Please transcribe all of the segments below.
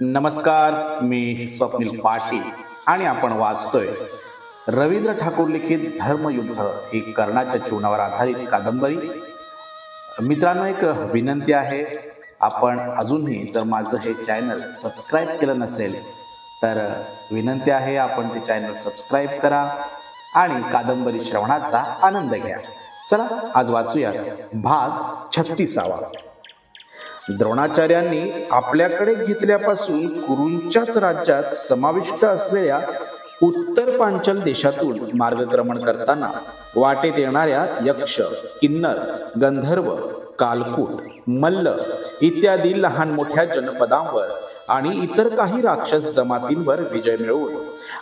नमस्कार मी स्वप्नील पाटील आणि आपण वाचतोय. रवींद्र ठाकूर लिखित धर्मयुद्ध ही कर्णाच्या जीवनावर आधारित कादंबरी. मित्रांनो एक विनंती आहे. आपण अजूनही जर माझं हे चॅनल सबस्क्राईब केलं नसेल तर विनंती आहे आपण ते चॅनल सबस्क्राईब करा आणि कादंबरी श्रवणाचा आनंद घ्या. चला आज वाचूया भाग छत्तीसावा. द्रोणाचार्यांनी आपल्याकडे घेतल्यापासून कुरूंच्याच राज्यात समाविष्ट असलेल्या उत्तर पांचल देशातून मार्गक्रमण करताना वाटेत येणाऱ्या यक्ष किन्नर गंधर्व कालकूट मल्ल इत्यादी लहान मोठ्या जनपदांवर आणि इतर काही राक्षस जमातींवर विजय मिळवून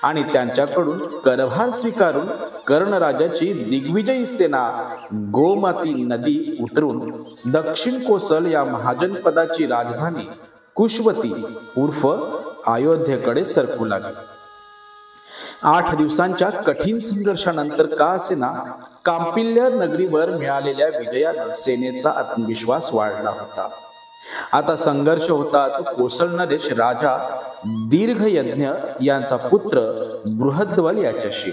आणि त्यांच्याकडून करभार स्वीकारून कर्णराजाची दिग्विजयी सेना गोमती नदी उतरून दक्षिण कोसल या महाजनपदाची राजधानी कुशवती उर्फ अयोध्येकडे सरकू लागली. आठ दिवसांच्या कठीण संघर्षानंतर का असेना कांपिल्य नगरीवर मिळालेल्या विजयानं सेनेचा आत्मविश्वास वाढला होता. आता संघर्ष होता कोसळणारेश राजा दीर्घ यज्ञ यांचा पुत्र बृहद्वल याच्याशी.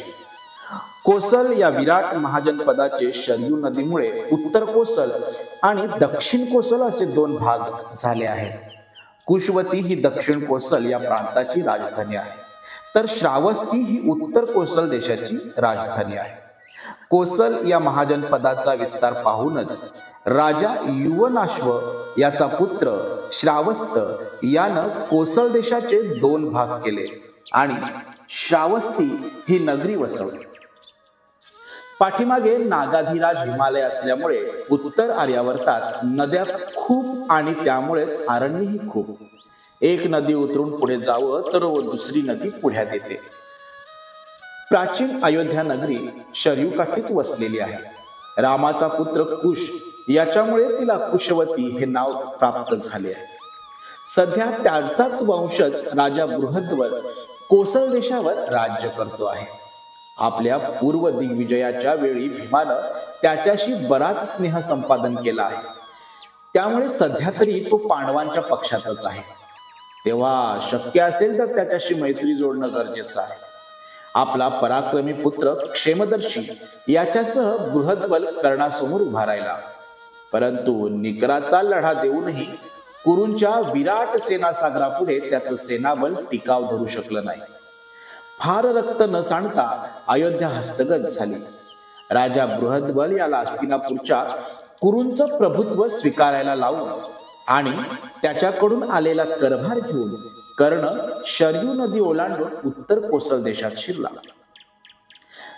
कोसल या विराट महाजनपदाचे शरयू नदीमुळे उत्तर कोसल आणि दक्षिण कोसल असे दोन भाग झाले आहेत. कुशवती ही दक्षिण कोसल या प्रांताची राजधानी आहे. तर श्रावस्ती ही उत्तर कोसल देशाची राजधानी आहे. कोसल या महाजनपदाचा विस्तार पाहूनच राजा युवनाश्व याचा पुत्र श्रावस्त यानं कोसल देशाचे दोन भाग केले आणि श्रावस्ती ही नगरी वसवली. पाठीमागे नागाधिराज हिमालय असल्यामुळे उत्तर आर्यावर्तात नद्या खूप आणि त्यामुळेच आरण्यही खूप. एक नदी उतरून पुढे जावं तर व दुसरी नदी पुढ्यात येते प्राचीन अयोध्या नगरी शरयूकाठीच वसलेली आहे. रामाचा पुत्र कुश याच्यामुळे तिला कुशवती हे नाव प्राप्त झाले आहे. सध्या त्यांचाच वंशज राजा बृहद्वर कोसल देशावर राज्य करतो आहे. आपल्या पूर्व दिग्विजयाच्या वेळी भीमानं त्याच्याशी बराच स्नेह संपादन केला आहे. त्यामुळे सध्या तरी तो पांडवांच्या पक्षातच आहे. तेव्हा शक्य असेल तर त्याच्याशी मैत्री जोडणं गरजेचं आहे. आपला पराक्रमी पुत्र क्षेमदर्शी याच्यासह बृहद्बल कर्णासमोर उभा राहिला. परंतु निकराचा लढा देऊनही कुरूंच्या विराट सेनासागरापुढे त्याचं सेनाबल टिकाव धरू शकलं नाही. फार रक्त न सांडता अयोध्या हस्तगत झाली. राजा बृहद्बल याला हस्तिनापूरच्या कुरूंचं प्रभुत्व स्वीकारायला लावून आणि त्याच्याकडून आलेला करभार घेऊन कर्ण शरयू नदी ओलांडून उत्तर कोसल देशात शिरला.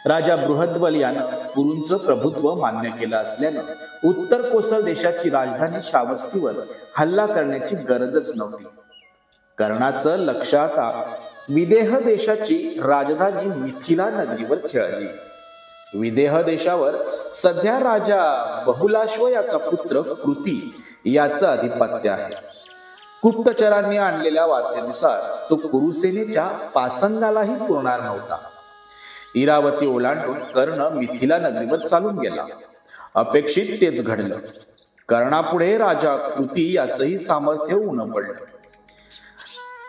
राजा बृहद्बल यानं गुरूंचं प्रभुत्व मान्य केलं असल्यानं उत्तर कोसल देशाची राजधानी श्रावस्तीवर हल्ला करण्याची गरजच नव्हती. कर्णाचं लक्ष आता विदेह देशाची राजधानी मिथिला नगरीवर खेळली. विदेह देशावर सध्या राजा बहुलाश्व याचा पुत्र कृती याचं अधिपत्य आहे. गुप्तचरांनी आणलेल्या वार्तेनुसार तो कुरुसेनेच्या पासंगालाही पुरणार नव्हता. इरावती ओलांडून कर्ण मिथिला नगरीवर चालून गेला. अपेक्षित तेच घडलं. कर्णापुढे राजा कृती याचही सामर्थ्य ऊन पडलं.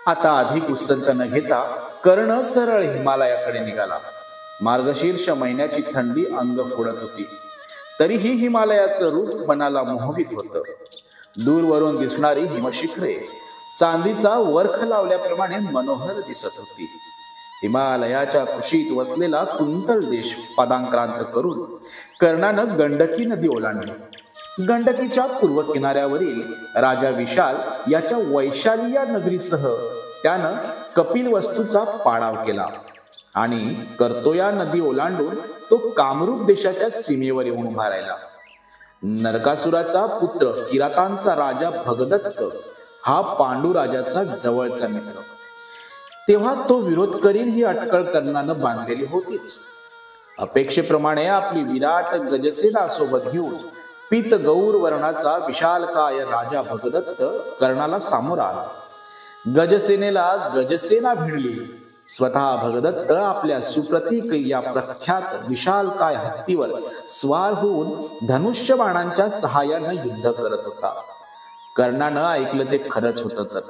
आता अधिक उत्संत न घेता कर्ण सरळ हिमालयाकडे निघाला. मार्गशीर्ष महिन्याची थंडी अंग फोडत होती. तरीही हिमालयाचं रूप मनाला मोहवित होतं. दूरवरून दिसणारी हिमशिखरे चांदीचा वर्ख लावल्याप्रमाणे मनोहर दिसत होती. हिमालयाच्या कुशीत वसलेला कुंतल देश पदांक्रांत करून कर्णानं गंडकी नदी ओलांडली. गंडकीच्या पूर्व किनाऱ्यावरील राजा विशाल याच्या वैशाली या नगरीसह त्यानं कपिल वस्तूचा पाडाव केला आणि कर्तोया नदी ओलांडून तो कामरूप देशाच्या सीमेवर येऊन उभा राहिला. नरकासुराचा पुत्र किरातांचा राजा भगदत्त हा पांडू राजाचा जवळचा मित्र. तेव्हा तो विरोध करील ही अटकळ कर्णानं बांधलेली होतीच. अपेक्षेप्रमाणे आपली विराट गजसेना सोबत घेऊन पीत गौर वर्णाचा विशालकाय राजा भगदत्त कर्णाला सामोर आला. गजसेनेला गजसेना भिडली. स्वतः भगदत्त आपल्या सुप्रतीक या प्रख्यात विशालकाय हत्तीवर स्वार होऊन धनुष्य बाणांच्या सहाय्यानं युद्ध करत होता. कर्णानं ऐकलं ते खरंच होतं तर.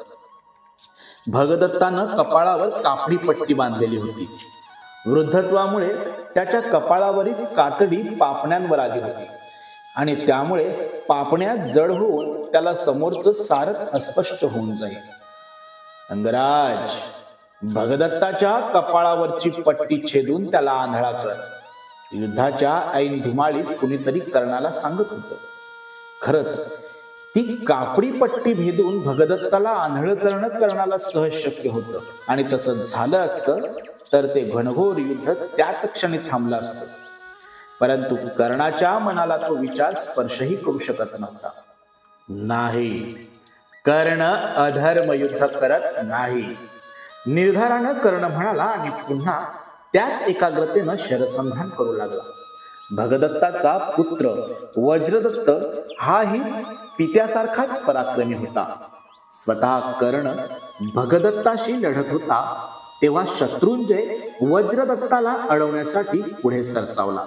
भगदत्तानं कपाळावर कापडी पट्टी बांधलेली होती. वृद्धत्वामुळे त्याच्या कपाळावरील कातडी पापण्यांवर आली होती. आणि त्यामुळे पापण्या जड होऊन त्याला समोरचं सारच अस्पष्ट होऊन जाईल. अंगराज भगदत्ताच्या कपाळावरची पट्टी छेदून त्याला आंधळा कर. युद्धाच्या ऐन धुमाळीत कुणीतरी कर्णाला सांगत होतं. खरंच ती कापडी पट्टी भेदून भगदत्ताला आंधळ करणं कर्णाला सहज शक्य होतं. आणि तसं झालं असतं तर ते घनघोर युद्ध त्याच क्षणी थांबलं असतं. परंतु कर्णाच्या मनाला तो विचार स्पर्शही करू शकत नव्हता. नाही कर्ण अधर्म युद्ध करत नाही. निर्धारानं कर्ण म्हणाला आणि पुन्हा त्याच एकाग्रतेनं शरसंधान करू लागला. भगदत्ताचा पुत्र वज्रदत्त हाही पित्यासारखाच पराक्रमी होता. स्वतः कर्ण भगदत्ताशी लढत होता तेव्हा शत्रुंजय वज्रदत्ताला अडवण्यासाठी पुढे सरसावला.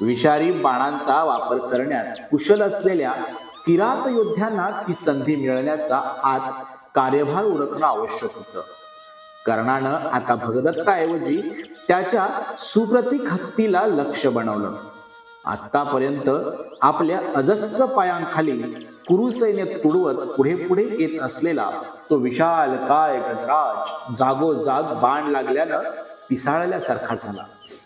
विषारी बाणांचा वापर करण्यात कुशल असलेल्या किरात योद्ध्यांना ती संधी मिळण्याचा आत कार्यभार उरकणं आवश्यक होतं. कर्णानं आता भगदत्ताऐवजी त्याच्या सुप्रतिक हत्तीला लक्ष बनवलं. आतापर्यंत आपल्या अजस्त्र पायांखाली कुरुसैन्य तुडवत पुढे पुढे येत असलेला तो विशाल काय गजराज जागोजाग बाण लागल्यानं पिसाळल्यासारखा झाला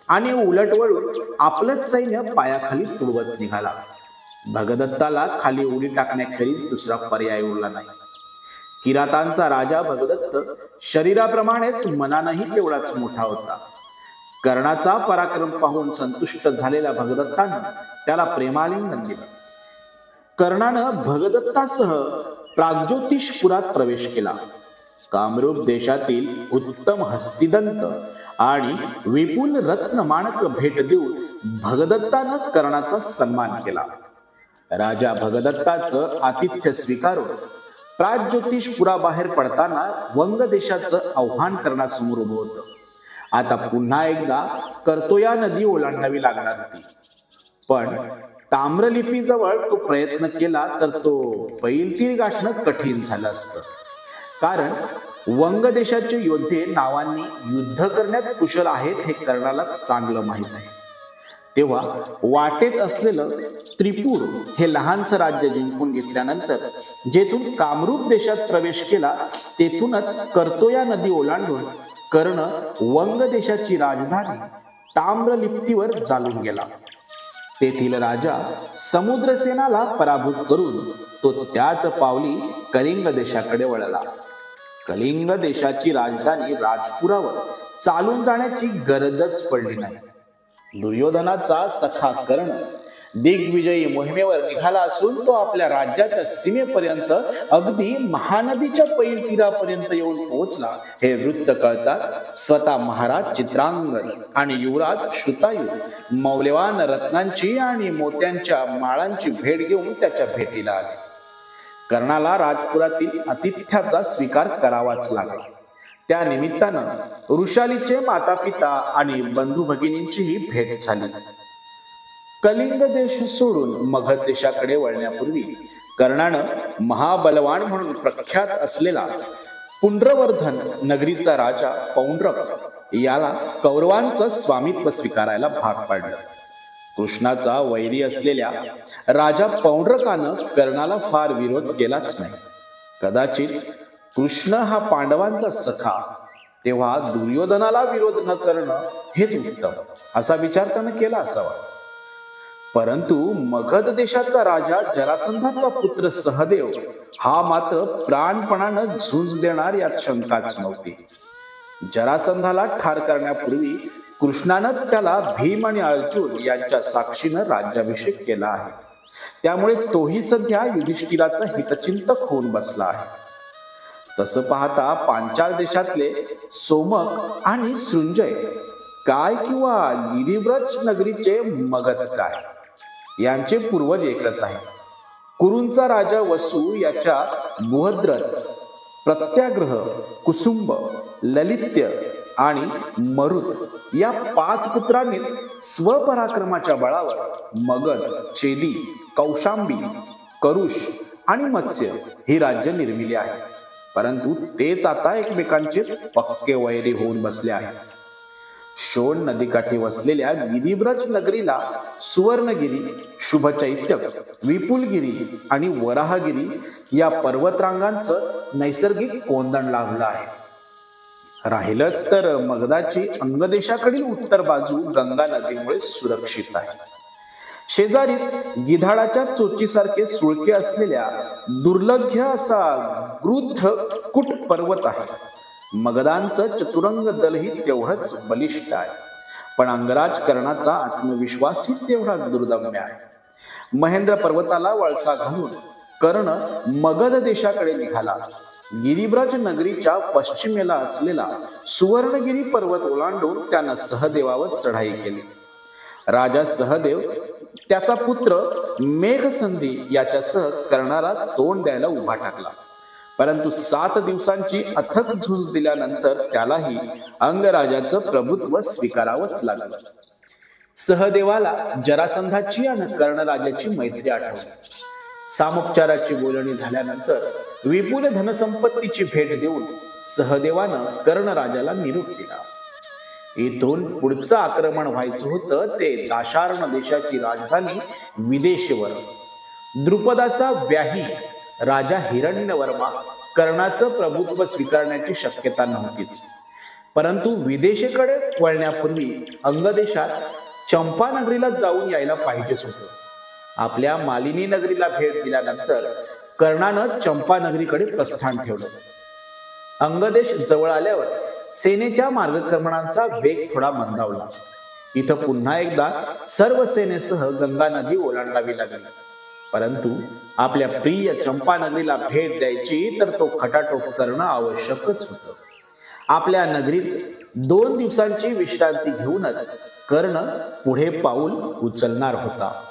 आणि उलट वळून आपलंच सैन्य पायाखाली तुडवत निघाला. भगदत्ताला खाली उडी टाकण्याखेरीज दुसरा पर्याय उरला नाही. किरातांचा राजा भगदत्त शरीराप्रमाणेच मनानंही तेवढाच मोठा होता. कर्णाचा पराक्रम पाहून संतुष्ट झालेल्या भगदत्तानं त्याला प्रेमालिंगन दिलं. कर्णानं भगदत्तासह प्रागज्योतिषपुरात प्रवेश केला. कामरूप देशातील उत्तम हस्तिदंत आणि विपुल रत्न माणक भेट देऊन भगदत्तानं कर्णाचा सन्मान केला. राजा भगदत्ताचं आतिथ्य स्वीकारून प्रागज्योतिषपुराबाहेर पडताना वंग देशाचं आव्हान करण्यासमोर उभं होतं. आता पुन्हा एकदा कर्तोया नदी ओलांडावी लागणार होती. पण ताम्रलिपीजवळ तो प्रयत्न केला तर तो पैलतीर गाठणं कठीण झालं असतं. कारण वंग देशाचे योद्धे नावांनी युद्ध करण्यात कुशल आहेत हे कर्णाला चांगलं माहीत आहे. तेव्हा वाटेत असलेलं त्रिपूर हे लहानसं राज्य जिंकून घेतल्यानंतर जेथून कामरूप देशात प्रवेश केला तेथूनच कर्तोया नदी ओलांडून कर्ण वंग देशाची राजधानी ताम्रलिप्तीवर चालून गेला. तेथील राजा समुद्रसेनाला पराभूत करून तो त्याच पावली कलिंग देशाकडे वळला. कलिंग देशाची राजधानी राजपुरावर चालून जाण्याची गरजच पडली नाही. दुर्योधनाचा सखा कर्ण दिग्विजयी मोहिमेवर निघाला असून तो आपल्या राज्याच्या सीमेपर्यंत अगदी महानदीच्या पैल तीरापर्यंत येऊन पोहोचला. हे वृत्त कळतात स्वतः महाराज चित्रांगद आणि युवराज श्रुतायू मौल्यवान रत्नांची आणि मोत्यांच्या माळांची भेट घेऊन त्याच्या भेटीला आले. कर्णाला राजपुरातील आतिथ्याचा स्वीकार करावाच लागला. त्या निमित्तानं ऋषालीचे माता पिता आणि बंधू भगिनींचीही भेट झाली. कलिंग देश सोडून मगध देशाकडे वळण्यापूर्वी कर्णानं महाबलवान म्हणून प्रख्यात असलेला पुंड्रवर्धन नगरीचा राजा पौंड्रक याला कौरवांचं स्वामित्व स्वीकारायला भाग पाडलं. कृष्णाचा वैरी असलेल्या राजा पौंड्रकानं कर्णाला फार विरोध केलाच नाही. कदाचित कृष्ण हा पांडवांचा सखा तेव्हा दुर्योधनाला विरोध न करणं हेच उत्तम असा विचार त्यानं केला असावा. परंतु मगध देशाचा राजा जरासंधाचा पुत्र सहदेव हा मात्र प्राणपणानं झुंज देणार यात शंकाच नव्हती. जरासंधाला ठार करण्यापूर्वी कृष्णानंच त्याला भीम आणि अर्जुन यांच्या साक्षीनं राज्याभिषेक केला आहे. त्यामुळे तोही सध्या युधिष्ठिराचा हितचिंतक होऊन बसला आहे. तसं पाहता पांचाल देशातले सोमक आणि सृंजय काय किंवा गिरिव्रज नगरीचे मगध काय? यांचे पूर्वज एकच आहे. कुरूंचा राजा वसू याच्या बुहद्रथ प्रत्याग्रह कुसुंब ललित्य आणि मरुत या पाच पुत्रांनी स्वपराक्रमाच्या बळावर मगध चेदी कौशांबी करुष आणि मत्स्य ही राज्य निर्मिली आहे. परंतु तेच आता एकमेकांचे पक्के वैरी होऊन बसले आहेत शोण नदीकाठी वसलेल्या गिरिब्रज नगरीला सुवर्णगिरी शुभचैत्य विपुलगिरी आणि वराहगिरी या पर्वतरांगांचं नैसर्गिक कोंदण लाभलं आहे. राहिलंच तर मगदाची अंगदेशाकडील उत्तर बाजू गंगा नदीमुळे सुरक्षित आहे. शेजारीच गिधाडाच्या चोचीसारखे सुळके असलेल्या दुर्लभ्य असा गृध्र कुट पर्वत आहे. मगदांचं चतुरंग दलही तेवढंच बलिष्ठ आहे. पण अंगराज कर्णाचा आत्मविश्वासही तेवढाच दुर्दम्य आहे. महेंद्र पर्वताला वळसा घालून कर्ण मगध देशाकडे निघाला. गिरिब्रज नगरीच्या पश्चिमेला असलेला सुवर्णगिरी पर्वत ओलांडून त्यानं सहदेवावर चढाई केली. राजा सहदेव त्याचा पुत्र मेघसंधी याच्यासह कर्णाला तोंड द्यायला उभा टाकला. परंतु सात दिवसांची अथक झुंज दिल्यानंतर त्यालाही अंगराजाचं प्रभुत्व स्वीकारावंच लागलं. सहदेवाला जरासंधाची आणि कर्णराजाची मैत्री आठवली. सामोपचाराची बोलणी झाल्यानंतर विपुल धनसंपत्तीची भेट देऊन सहदेवानं कर्णराजाला निरोप दिला. इथून पुढचं आक्रमण व्हायचं होतं ते दाशार्ण देशाची राजधानी विदेशवर. द्रुपदाचा व्याही राजा हिरण्यवर्मा कर्णाचं प्रभुत्व स्वीकारण्याची शक्यता नव्हतीच. परंतु विदेशेकडे वळण्यापूर्वी अंगदेशात चंपानगरीला जाऊन यायला पाहिजेच होतं. आपल्या मालिनी नगरीला भेट दिल्यानंतर कर्णानं चंपानगरीकडे प्रस्थान ठेवलं. अंगदेश जवळ आल्यावर सेनेच्या मार्गक्रमणांचा वेग थोडा मंदावला. इथं पुन्हा एकदा सर्व सेनेसह गंगा नदी ओलांडावी लागली. परंतु आपल्या प्रिय चंपा नगरीला भेट द्यायची तर तो खटाटोप करणं आवश्यकच होतं. आपल्या नगरीत दोन दिवसांची विश्रांती घेऊनच कर्ण पुढे पाऊल उचलणार होता.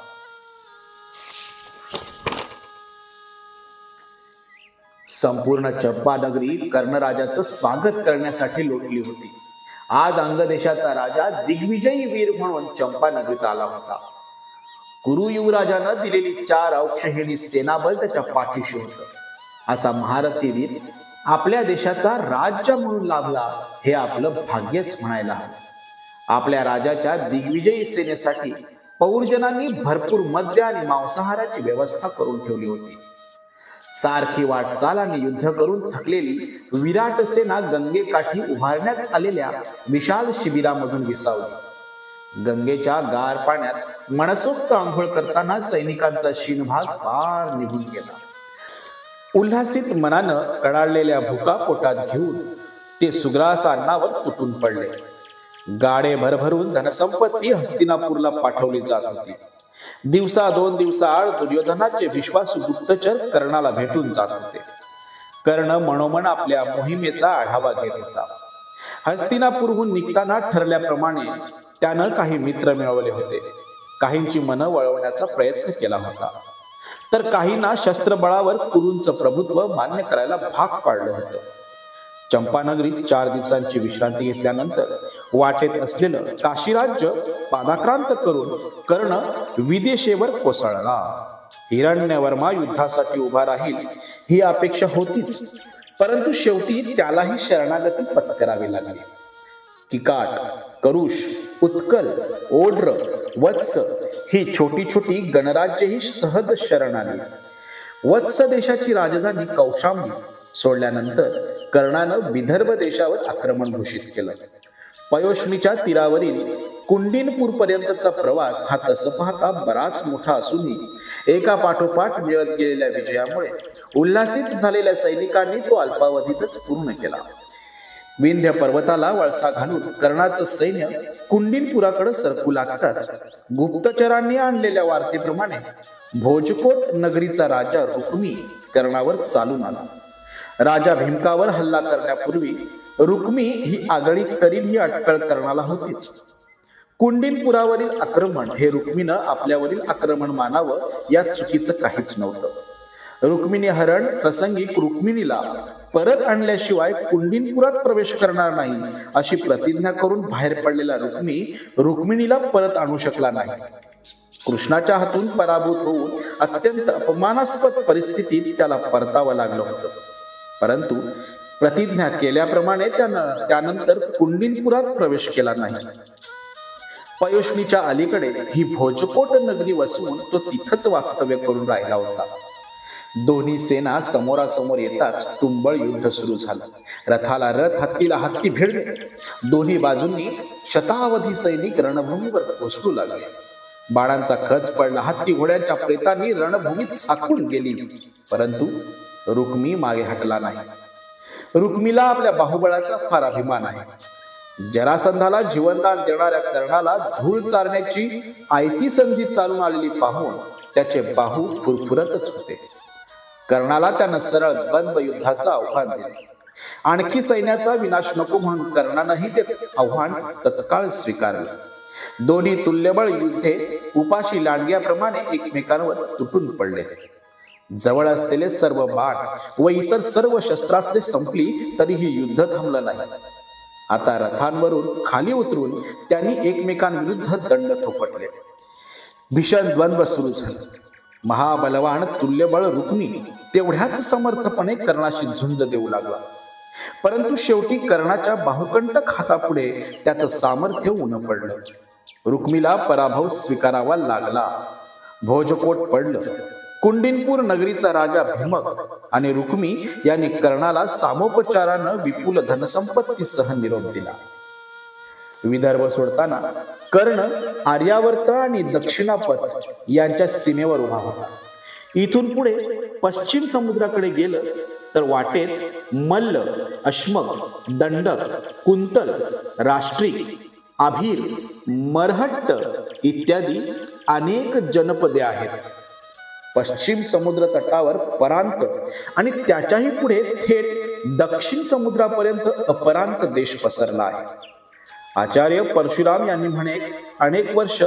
संपूर्ण चंपा नगरी कर्णराजाचं स्वागत करण्यासाठी लोटली होती. आज अंगदेशाचा राजा दिग्विजयी वीर म्हणून चंपा नगरीत आला होता. कुरु युवराजानं दिलेली चार औक्षहिणी सेनाबल त्याच्या पाठीशी होत. असा महारथी वीर आपल्या देशाचा राज्य म्हणून लाभला हे आपलं भाग्यच म्हणायला हवं. आपल्या राजाच्या दिग्विजयी सेनेसाठी पौरजनांनी भरपूर मद्य आणि मांसाहाराची व्यवस्था करून ठेवली होती. सारखी वाटचाल आणि युद्ध करून थकलेली विराट सेना गंगेकाठी उभारण्यात आलेल्या विशाल शिबिरामधून विसावली. गंगेच्या गार पाण्यात मनसोक्त आंघोळ करताना सैनिकांचा शिनभाग पार निघून गेला. उल्हासित मनानं कडाळलेल्या भुका पोटात घेऊन ते सुग्रास अन्नावर तुटून पडले. गाडे भरभरून धनसंपत्ती हस्तिनापूरला पाठवली जात होती. दिवसा दोन दिवसाआड दुर्योधनाचे विश्वास गुप्तचर कर्णाला भेटून जात होते. कर्ण मनोमन आपल्या मोहिमेचा आढावा घेत होता. हस्तिनापूरहून निघताना ठरल्याप्रमाणे त्यानं काही मित्र मिळवले होते. काहींची मनं वळवण्याचा प्रयत्न केला होता. तर काहींना शस्त्रबळावर कुरूंचं प्रभुत्व मान्य करायला भाग पाडलं होतं. चंपानगरीत चार दिवसांची विश्रांती घेतल्यानंतर वाटेत असलेलं काशी राज्य पादाक्रांत करून कर्ण विदेशेवर कोसळला. हिरण्यवर्मा युद्धासाठी उभा राहील ही अपेक्षा होतीच. परंतु शेवटी त्यालाही शरणागती पत्करावी लागली. किकाट करुष उत्कल ओड्र वत्स ही छोटी छोटी गणराज्यही सहज शरण आली वत्स देशाची राजधानी कौशांबी सोडल्यानंतर कर्णानं विदर्भ देशावर आक्रमण घोषित केलं. पयोष्मीच्या तीरावरील कुंडिनपूर पर्यंतचा प्रवास हा तसं पाहता बराच मोठा असूनही एका पाठोपाठ मिळत गेलेल्या विजयामुळे उल्हासित झालेल्या सैनिकांनी तो अल्पावधीतच पूर्ण केला. विंध्य पर्वताला वळसा घालून कर्णाचं सैन्य कुंडिनपुराकडे सरकू लागताच गुप्तचरांनी आणलेल्या वार्तेप्रमाणे भोजकोट नगरीचा राजा रुक्मी कर्णावर चालून आला. राजा भीमकावर हल्ला करण्यापूर्वी रुक्मी ही आगळी करील ही अटकळ कर्णाला होतीच. कुंडिनपुरावरील आक्रमण हे रुक्मीनं आपल्यावरील आक्रमण मानावं या चुकीचं काहीच नव्हतं. रुक्मिणी हरण प्रसंगी रुक्मिणीला परत आणल्याशिवाय कुंडिनपुरात प्रवेश करणार नाही. अशी प्रतिज्ञा करून बाहेर पडलेला रुक्मी रुक्मिणीला परत आणू शकला नाही. कृष्णाच्या हातून पराभूत होऊन अत्यंत अपमानास्पद परिस्थितीत त्याला परतावं लागलं होतं. परंतु प्रतिज्ञा केल्याप्रमाणे त्यानं त्यानंतर कुंडिनपुरात प्रवेश केला नाही. पयोष्णीच्या अलीकडे ही भोजकोट नगरी वसवून तो तिथंच वास्तव्य करून राहिला होता. दोन्ही सेना समोरासमोर येताच तुंबळ युद्ध सुरू झालं. रथाला रथ हत्तीला हत्ती भिडले. दोन्ही बाजूंनी शतावधी सैनिक रणभूमीवर पोचू लागले. बाणांचा खच पडला हत्ती घोड्यांच्या प्रेतांनी रणभूमीत साखून गेली. परंतु रुक्मी मागे हटला नाही. रुक्मीला आपल्या बाहुबळाचा फार अभिमान आहे. जरासंधाला जीवनदान देणाऱ्या कर्णाला धूळ चारण्याची आयती संधी चालून आलेली पाहून त्याचे बाहू फुरफुरतच होते. कर्णाला त्यानं सरळ द्वंद्व युद्धाचं आव्हान दिले. आणखी सैन्याचा विनाश नको म्हणून कर्णानंही ते आव्हान तत्काळ स्वीकारले. दोन्ही तुल्यबळ युद्धे उपाशी लांडग्याप्रमाणे एकमेकांवर तुटून पडले. जवळ असलेले सर्व बाण व इतर सर्व शस्त्रास्त्रे संपली तरीही युद्ध थांबलं नाही. आता रथांवरून खाली उतरून त्यांनी एकमेकांविरुद्ध दंड थोपटले. भीषण द्वंद्व सुरू झाले. महाबलवान तुल्यबळ रुक्मी तेवढ्याच समर्थपणे कर्णाशी झुंज देऊ लागला. परंतु शेवटी कर्णाच्या बाहुकंटक हातापुढे त्याचं सामर्थ्य उन पडलं. रुक्मीला पराभव स्वीकारावा लागला. भोजकोट पडलं. कुंडिनपूर नगरीचा राजा भीमक आणि रुक्मी यांनी कर्णाला सामोपचारानं विपुल धनसंपत्तीसह निरोप दिला. विदर्भ सोडताना कर्ण आर्यावर्त आणि दक्षिणापथ यांच्या सीमेवर उभा होता. इथून पुढे पश्चिम समुद्राकडे गेलं तर वाटेत मल्ल अश्मक दंडक कुंतल राष्ट्रिक आभीर मरहट्ट इत्यादी अनेक जनपदे आहेत. पश्चिम समुद्र तटावर परांत आणि त्याच्याही पुढे थेट दक्षिण समुद्रापर्यंत अपरांत देश पसरला आहे. आचार्य परशुराम यांनी म्हणे अनेक वर्ष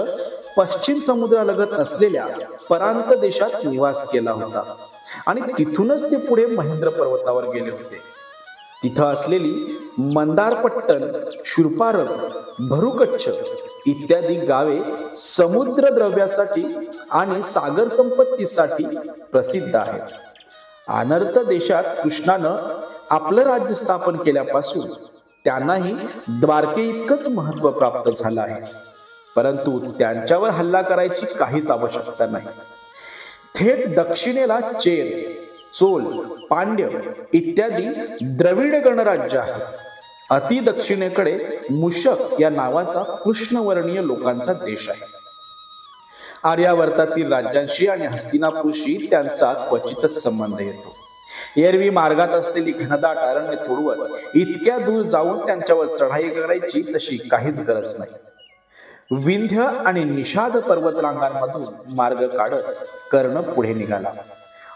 पश्चिम समुद्रालगत असलेल्या परांत देशात निवास केला होता. आणि तिथूनच ते पुढे महेंद्र पर्वतावर गेले होते. तिथं असलेली मंदारपट्टण शुरपार भरुकच्छ इत्यादी गावे समुद्र द्रव्यासाठी आणि सागर संपत्तीसाठी प्रसिद्ध आहेत. अनर्थ देशात कृष्णानं आपलं राज्य स्थापन केल्यापासून त्यांनाही द्वारके इतकंच महत्त्व प्राप्त झालं आहे. परंतु त्यांच्यावर हल्ला करायची काहीच आवश्यकता नाही. थेट दक्षिणेला चेर चोल पांड्य इत्यादी द्रविड गणराज्य आहे. अति दक्षिणेकडे मुशक या नावाचा कृष्णवर्णीय लोकांचा देश आहे. आर्यावर्तातील राज्यांशी आणि हस्तिनापूरशी त्यांचा क्वचितच संबंध येतो. एरवी मार्गात असलेली घनदाट अरण्य तुडवत इतक्या दूर जाऊन त्यांच्यावर चढाई करायची तशी काहीच गरज नाही. विंध्य आणि निषाद पर्वतरांगांमधून मार्ग काढत कर्ण पुढे निघाला.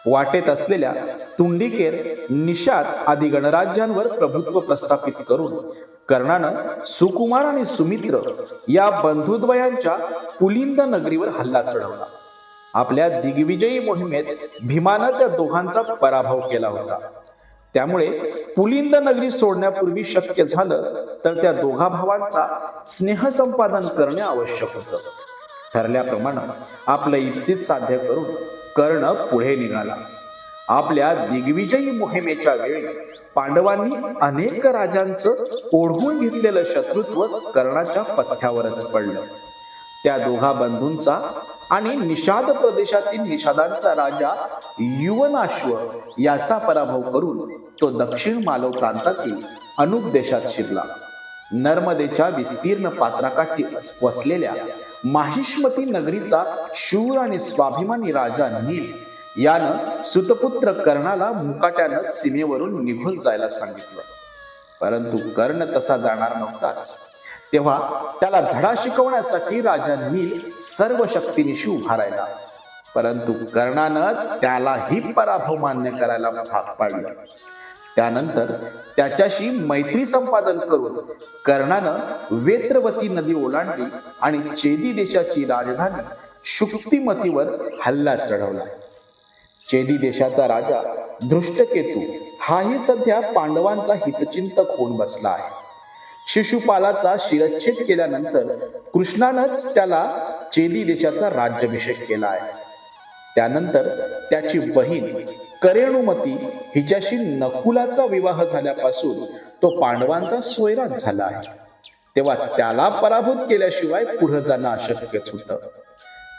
वाटेत असलेल्या तुंडिकेर निषाद आदी गणराज्यांवर प्रभुत्व प्रस्थापित करून कर्णानं सुकुमार आणि सुमित्र या बंधुद्वयांच्या पुलिंद नगरीवर हल्ला चढवला. आपल्या दिग्विजयी मोहिमेत भीमानं त्या दोघांचा पराभव केला होता. त्यामुळे पुलिंद नगरी सोडण्यापूर्वी शक्य झालं तर त्या दोघा भावांचा स्नेह संपादन करणे आवश्यक होतं. ठरल्याप्रमाणे आपलं इप्सित साध्य करून कर्ण पुढे निघाला. आपल्या दिग्विजयी मोहिमेच्या वेळी पांडवांनी अनेक राजांचं ओढवून घेतलेलं शत्रुत्व कर्णाच्या पथ्यावरच पडलं. त्या दोघा बंधूंचा आणि निषाद प्रदेशातील निषादांचा राजा युवनाश्व याचा पराभव करून तो दक्षिण मालव प्रांतातील अनुप देशात शिरला. नर्मदेच्या विस्तीर्ण पात्राकाठी वसलेल्या माहिष्मती नगरीचा शूर आणि स्वाभिमानी राजा नील यानं सुतपुत्र कर्णाला मुकाट्यानं सीमेवरून निघून जायला सांगितलं. परंतु कर्ण तसा जाणार नव्हताच. तेव्हा त्याला धडा शिकवण्यासाठी राजा नील सर्व शक्तीनिशी उभा राहिला परंतु कर्णानं त्यालाही पराभव मान्य करायला भाग पाडलं. त्यानंतर त्याच्याशी मैत्री संपादन करून कर्णानं वेत्रवती नदी ओलांडली आणि चेदी देशाची राजधानी शुक्तिमतीवर हल्ला चढवला. चेदी देशाचा राजा धृष्टकेतू हाही सध्या पांडवांचा हितचिंतक होऊन बसला आहे. शिशुपालाचा शिरच्छेद केल्यानंतर कृष्णानंच त्याला चेदी देशाचा राज्याभिषेक केला आहे. त्यानंतर त्याची बहीण करेणुमती हिच्याशी नकुलाचा विवाह झाल्यापासून तो पांडवांचा सोयराच झाला आहे. तेव्हा त्याला पराभूत केल्याशिवाय पुढे जाणं अशक्यच होतं.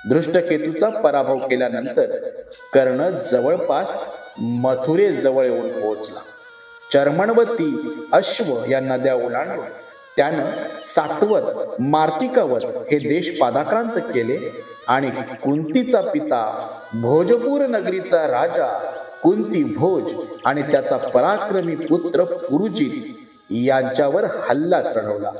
दृष्टकेतूचा पराभव केल्यानंतर कर्ण जवळपास मथुरेजवळ येऊन पोहोचला. चर्मणवती अश्व या नद्या ओलांडून त्यानं सातवत मार्तिकावत हे देश पादाक्रांत केले आणि कुंतीचा पिता भोजपूर नगरीचा राजा कुंती भोज आणि त्याचा पराक्रमी पुत्र पुरुजित यांच्यावर हल्ला चढवला.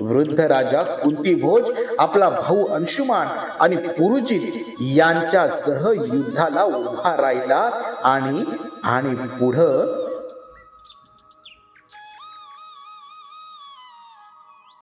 वृद्ध राजा कुंती भोज आपला भाऊ अंशुमान आणि पुरुजित यांच्यासह युद्धाला उभा राहिला आणि आणि पुढं